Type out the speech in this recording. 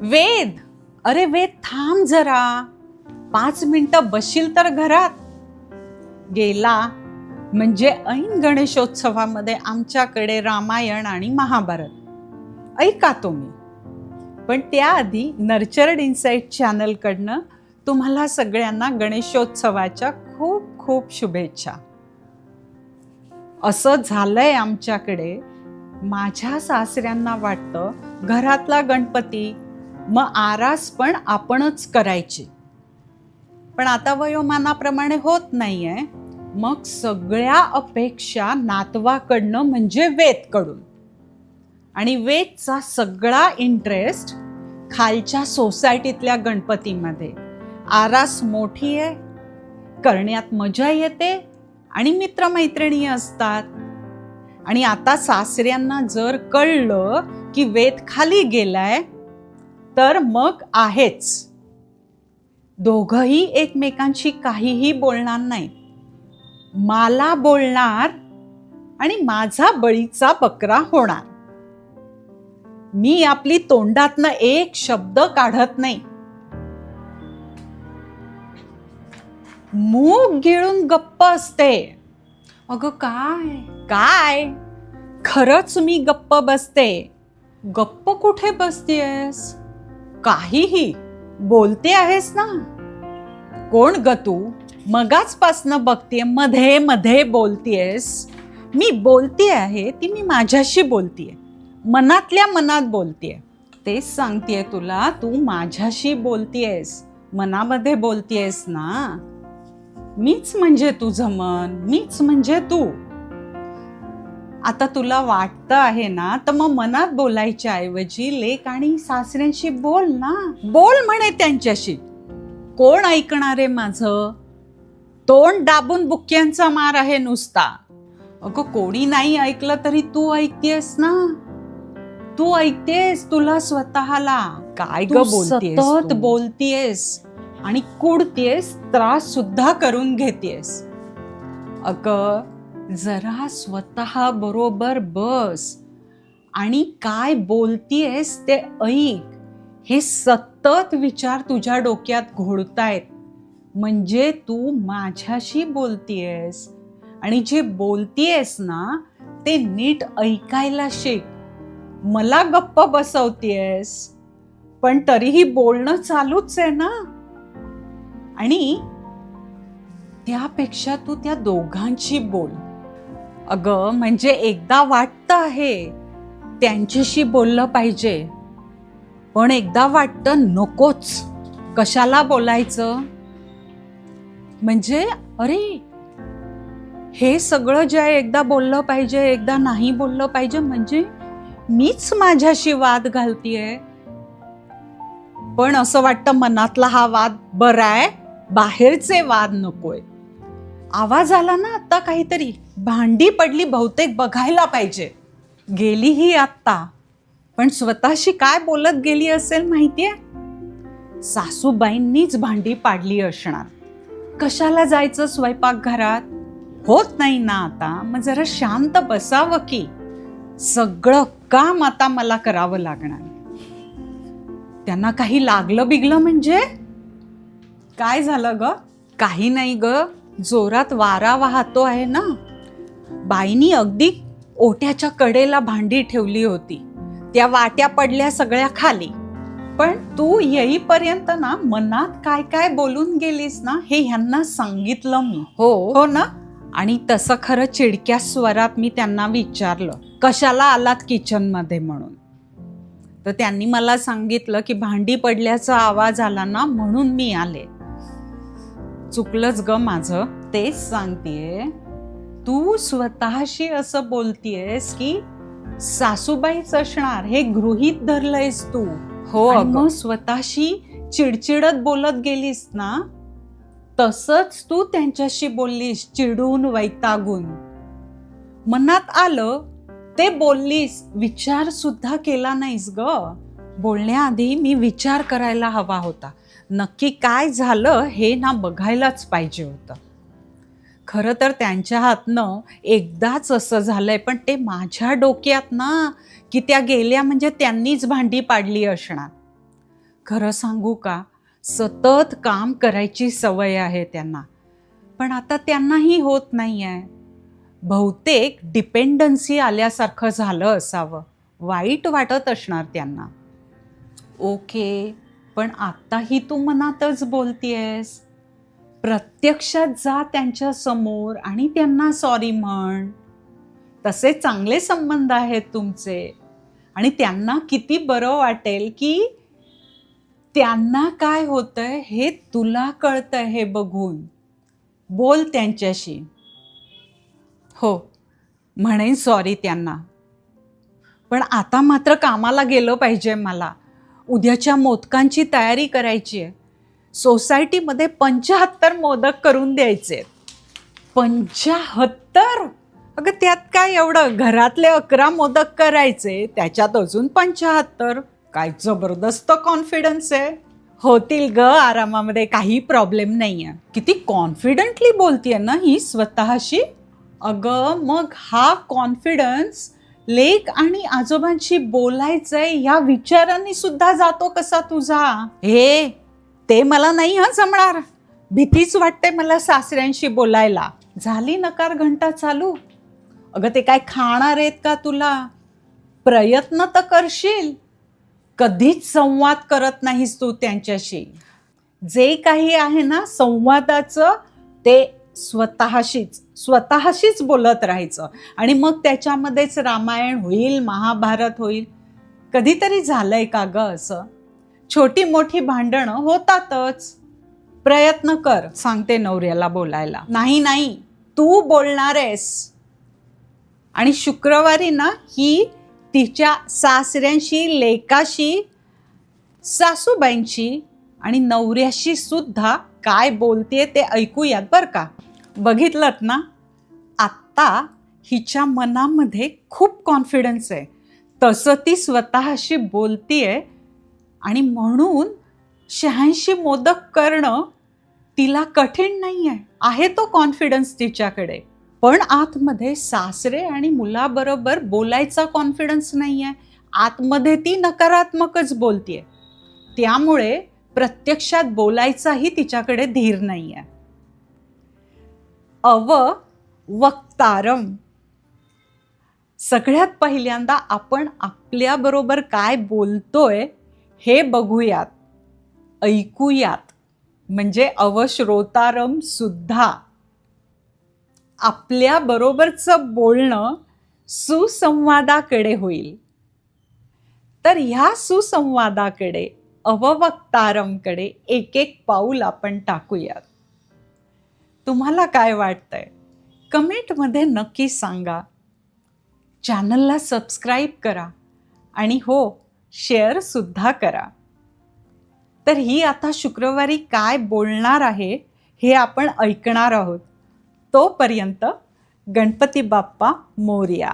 वेद. अरे वेद थांब जरा. पाच मिनिटं बसशील तर घरात. गेला म्हणजे ऐन गणेशोत्सवामध्ये आमच्याकडे रामायण आणि महाभारत. ऐका तुम्ही. पण त्याआधी नर्चर्ड इन्साईट चॅनलकडनं तुम्हाला सगळ्यांना गणेशोत्सवाच्या खूप खूप शुभेच्छा. असं झालंय आमच्याकडे. माझ्या सासऱ्यांना वाटतं घरातला गणपती मग आरास पण आपणच करायची. पण आता वयोमानाप्रमाणे होत नाही आहे मग सगळ्या अपेक्षा नातवाकडनं म्हणजे वेदकडून. आणि वेदचा सगळा इंटरेस्ट खालच्या सोसायटीतल्या गणपतीमध्ये. आरास मोठी आहे करण्यात मजा येते आणि मित्रमैत्रिणी असतात. आणि आता सासऱ्यांना जर कळलं की वेद खाली गेलाय तर मग आहेच. दोघही एकमेकांशी काहीही बोलणार नाही. मला बोलणार आणि माझा बळीचा बकरा होणार. मी आपली तोंडातनं एक शब्द काढत नाही. मूग गिळून गप्प असते. अगं काय? काय? खरंच मी गप्प बसते. गप्प कुठे बसतेस काहीही बोलते आहेस ना? कोण ग तू? मगाचपासनं बघते मध्ये मध्ये बोलतीयेस. मी बोलते आहे ती मी माझ्याशी बोलतीये. मनातल्या मनात बोलतीये. तेच सांगतेय तुला तू माझ्याशी बोलतीयेस. मनामध्ये बोलतीयेस ना? मीच म्हणजे तुझं मन मीच म्हणजे तू. आता तुला वाटतं आहे ना तर मग मनात बोलायच्या ऐवजी लेक आणि सासऱ्यांशी बोल ना. बोल म्हणे त्यांच्याशी. कोण ऐकणार आहे माझं? तोंड दाबून बुक्यांचा मार आहे नुसता. अगं कोणी नाही ऐकलं तरी तू ऐकतेस ना. तू ऐकतेस तुला स्वतःला. काय ग तू बोलतेस सतत तू? बोलतेस. आणि कुडतेस त्रास सुद्धा करून घेतेस. अग जरा स्वतः बरोबर बस. आणि काय बोलतीयस ते ऐक. हे सतत विचार तुझ्या डोक्यात घोळतायत म्हणजे तू माझ्याशी बोलतीयस. आणि जे बोलतीयस ना ते नीट ऐकायला शिक. मला गप्प बसवतीयस. पण तरीही बोलणं चालूच आहे ना? आणि त्यापेक्षा तू त्या दोघांशी बोल. अगं म्हणजे एकदा वाटतं आहे त्यांच्याशी बोललं पाहिजे. पण एकदा वाटतं नकोच. कशाला बोलायचं? म्हणजे अरे हे सगळं जे आहे एकदा बोललं पाहिजे एकदा नाही बोललं पाहिजे म्हणजे मीच माझ्याशी वाद घालतीये. पण असं वाटतं मनातला हा वाद बरा आहे बाहेरचे वाद नकोय. आवाज आला ना आता काहीतरी. भांडी पडली बहुतेक बघायला पाहिजे. गेली ही आत्ता. पण स्वतःशी काय बोलत गेली असेल माहितीये? सासूबाईंनीच भांडी पाडली असणार. कशाला जायचं स्वयंपाकघरात? होत नाही ना आता. मग जरा शांत बसावं की. सगळं काम आता मला करावं लागणार. त्यांना काही लागलं बिगलं म्हणजे? काय झालं ग? काही नाही ग. जोरात वारा वाहतो आहे ना? बाईनी अगदी ओट्याच्या कडेला भांडी ठेवली होती. त्या वाट्या पडल्या सगळ्या खाली. पण तू येईपर्यंत ना मनात काय काय बोलून गेलीस ना हे ह्यांना सांगितलं मी. हो. हो ना? आणि तसं खरं चिडक्या स्वरात मी त्यांना विचारलं कशाला आलात किचनमध्ये म्हणून? तर त्यांनी मला सांगितलं की भांडी पडल्याचा आवाज आला ना म्हणून मी आले. चुकलंच ग माझं. तेच सांगतेय. तू स्वतःशी असं बोलतीयस की सासूबाईच असणार हे गृहीत धरलंयस तू. हो. मग स्वतःशी चिडचिडत बोलत गेलीस ना तसंच तू त्यांच्याशी बोललीस चिडून वैतागून. मनात आलं ते बोललीस विचार सुद्धा केला नाहीस ग. बोलण्याआधी मी विचार करायला हवा होता. नक्की काय झालं हे ना बघायलाच पाहिजे होतं. खरं तर त्यांच्या हातनं एकदाच असं झालं आहे पण ते माझ्या डोक्यात ना की त्या गेल्या म्हणजे त्यांनीच भांडी पाडली असणार. खरं सांगू का सतत काम करायची सवय आहे त्यांना. पण आता त्यांनाही होत नाही आहे बहुतेक डिपेंडन्सी आल्यासारखं झालं असावं वाईट वाटत असणार त्यांना. ओके. पण आत्ताही तू मनातच बोलतीयस. प्रत्यक्षात जा त्यांच्यासमोर आणि त्यांना सॉरी म्हण. तसे चांगले संबंध आहेत तुमचे. आणि त्यांना किती बरं वाटेल की त्यांना काय होतंय हे तुला कळतंय हे बघून. बोल त्यांच्याशी. हो म्हणेन सॉरी त्यांना. पण आता मात्र कामाला गेलं पाहिजे मला. उद्याच्या मोदकांची तयारी करायची आहे. सोसायटीमध्ये पंचाहत्तर मोदक करून द्यायचे पंचाहत्तर? अगं त्यात काय एवढं? घरातले अकरा मोदक करायचे त्याच्यात अजून पंचाहत्तर? काय जबरदस्त कॉन्फिडन्स आहे. होतील ग आरामामध्ये काही प्रॉब्लेम नाही आहे किती कॉन्फिडंटली बोलतीये ना ही स्वतःशी? अगं मग हा कॉन्फिडन्स लेक आणि आजोबांशी बोलायचंय ह्या विचारांनी सुद्धा जातो कसा तुझा? हे ते मला नाही हा जमणार. भीतीच वाटते मला सासऱ्यांशी बोलायला. झाली नकार घंटा चालू. अगं ते काय खाणार आहेत का तुला? प्रयत्न तर करशील. कधीच संवाद करत नाहीस तू त्यांच्याशी. जे काही आहे ना संवादाचं ते स्वतःशीच स्वतःशीच बोलत राहायचं. आणि मग त्याच्यामध्येच रामायण होईल महाभारत होईल. कधीतरी झालंय का ग असं? छोटी मोठी भांडणं होतातच. प्रयत्न कर सांगते नवऱ्याला बोलायला. नाही नाही तू बोलणार आहेस. आणि शुक्रवारी ना ही तिच्या सासऱ्यांशी लेकाशी सासूबाईंशी आणि नवऱ्याशी सुद्धा काय बोलते ते ऐकूयात बरं का. बघितलं ना आत्ता हिच्या मनामध्ये खूप कॉन्फिडन्स आहे. तसं ती स्वतःशी बोलतीये आणि म्हणून शहाऐंशी मोदक करणं तिला कठीण नाही आहे आहे तो कॉन्फिडन्स तिच्याकडे. पण आतमध्ये सासरे आणि मुलाबरोबर बोलायचा कॉन्फिडन्स नाही आहे आतमध्ये ती नकारात्मकच बोलतीये. त्यामुळे प्रत्यक्षात बोलायचाही तिच्याकडे धीर नाही आहे अव वक्तारम. सगळ्यात पहिल्यांदा आपण आपल्याबरोबर काय बोलतोय हे बघूयात. ऐकूयात. म्हणजे अवश्रोतारम सुद्धा. आपल्याबरोबरचं बोलणं सुसंवादाकडे होईल. तर ह्या सुसंवादाकडे अववक्तारमकडे एक एक पाऊल आपण टाकूयात. तुम्हाला काय वाटतंय? कमेंटमध्ये नक्की सांगा. चॅनलला सबस्क्राईब करा आणि हो शेअरसुद्धा करा. तर ही आता शुक्रवारी काय बोलणार आहे हे आपण ऐकणार आहोत. तोपर्यंत गणपती बाप्पा मोर्या.